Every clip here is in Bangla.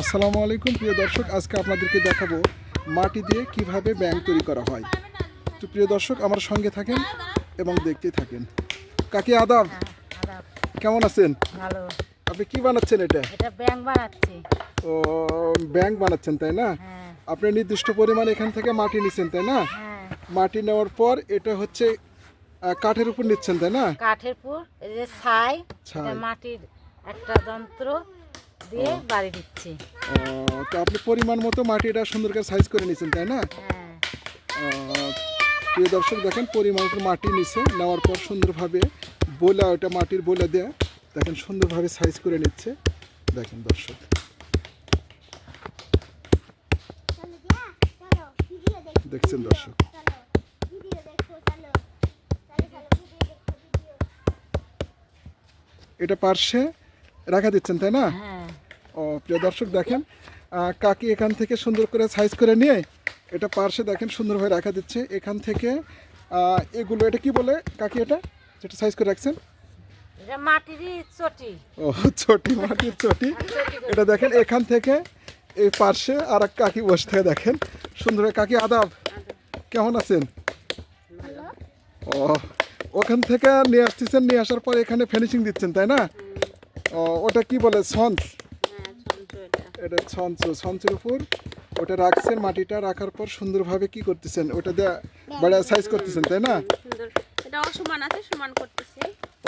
আসসালামু আলাইকুম প্রিয় দর্শক আজকে আপনাদেরকে দেখাবো মাটি দিয়ে কীভাবে ব্যাং তৈরি করা হয়। তো প্রিয় দর্শক আমার সঙ্গে থাকেন এবং দেখতেই থাকেন। কাকি আদাব আদাব, কেমন আছেন? ভালো। আপনি কি বানাচ্ছেন এটা? এটা ব্যাংক বানাচ্ছি। ও ব্যাংক বানাচ্ছেন তাই না? হ্যাঁ। আপনি নির্দিষ্ট পরিমাণ এখান থেকে মাটি নিচ্ছেন তাই না? হ্যাঁ। মাটি নেওয়ার পর এটা হচ্ছে কাঠের উপর নিচ্ছেন তাই না? কাঠের উপর এই যে ছাই। মাটির একটা যন্ত্র। দিয়ে বাড়ি দিচ্ছি। তো আপনি পরিমাণ মতো মাটিটা সুন্দর করে সাইজ করে নিচ্ছেন তাই না? হ্যাঁ। প্রিয় দর্শক দেখেন পরিমাণ মতো মাটি নিচ্ছে নেওয়ার পর সুন্দরভাবে বোলা ওটা মাটির বোলা দেয়া দেখেন সুন্দরভাবে সাইজ করে নিচ্ছে। দেখেন দর্শক। দেখছেন দর্শক? এটা পার্শ্বে রাখা দিচ্ছেন তাই না? হ্যাঁ। ও প্রিয় দর্শক দেখেন কাকি এখান থেকে সুন্দর করে সাইজ করে নিয়ে এটা পার্শ্বে দেখেন সুন্দরভাবে রাখা দিচ্ছে। এখান থেকে এগুলো এটা কি বলে কাকি এটা? যেটা সাইজ করে রাখছেন? এটা ও চটি মাটির চটি। এটা দেখেন এখান থেকে এই পার্শ্বে আর এক কাকি বসে থাকে দেখেন। সুন্দর কাকি আদাব কেমন আছেন? ও ওখান থেকে নিয়ে আসতেছেন নিয়ে আসার পর এখানে ফিনিশিং দিচ্ছেন তাই না? ও ওটা কি বলে সন্স এটা ছঞ্চ ছঞ্চের উপর ওটা রাখছেন মাটিটা রাখার পর সুন্দরভাবে কি করতেছেন? ওটা দিয়ে বড় সাইজ করতেছেন তাই না? এটা অসমান আছে সমান করতেছি।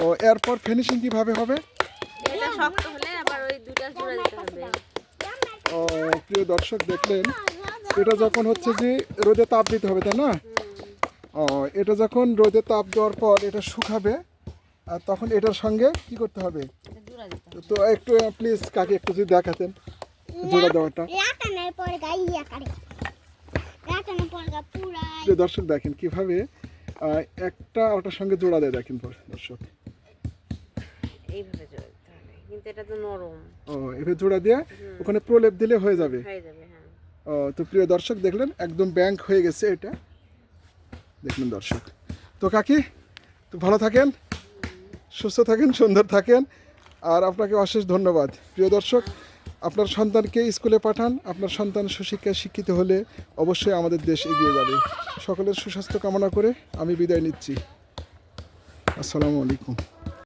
ও এরপর ফিনিশিং কীভাবে হবে? এটা শক্ত হলে আবার ওই দুটা জোড়া দিতে হবে। ও প্রিয় দর্শক দেখলেন এটা যখন হচ্ছে যে রোদে তাপ দিতে হবে তাই না? ও এটা যখন রোদে তাপ দেওয়ার পর এটা শুকাবে আর তখন এটার সঙ্গে কি করতে হবে। তো একটু প্লিজ কাকে একটু যদি দেখাতেন। দর্শক দেখেন কীভাবে একটা ওটার সঙ্গে জোড়া দেয় দেখেন দর্শক। এইভাবে জোড়া কিন্তু এটা তো নরম। ও এভাবে জোড়া দিয়ে ওখানে প্রলেপ দিলে হয়ে যাবে। হয়ে যাবে হ্যাঁ। ও তো প্রিয় দর্শক দেখলেন একদম ব্যাংক হয়ে গেছে এটা। দেখলেন দর্শক। তো কাকি তো ভালো থাকেন সুস্থ থাকেন সুন্দর থাকেন আর আপনাকে অশেষ ধন্যবাদ। প্রিয় দর্শক আপনার সন্তানকে স্কুলে পাঠান, আপনার সন্তান সুশিক্ষায় শিক্ষিত হলে অবশ্যই আমাদের দেশ এগিয়ে যাবে। সকলের সুস্বাস্থ্য কামনা করে আমি বিদায় নিচ্ছি। আসসালামু আলাইকুম।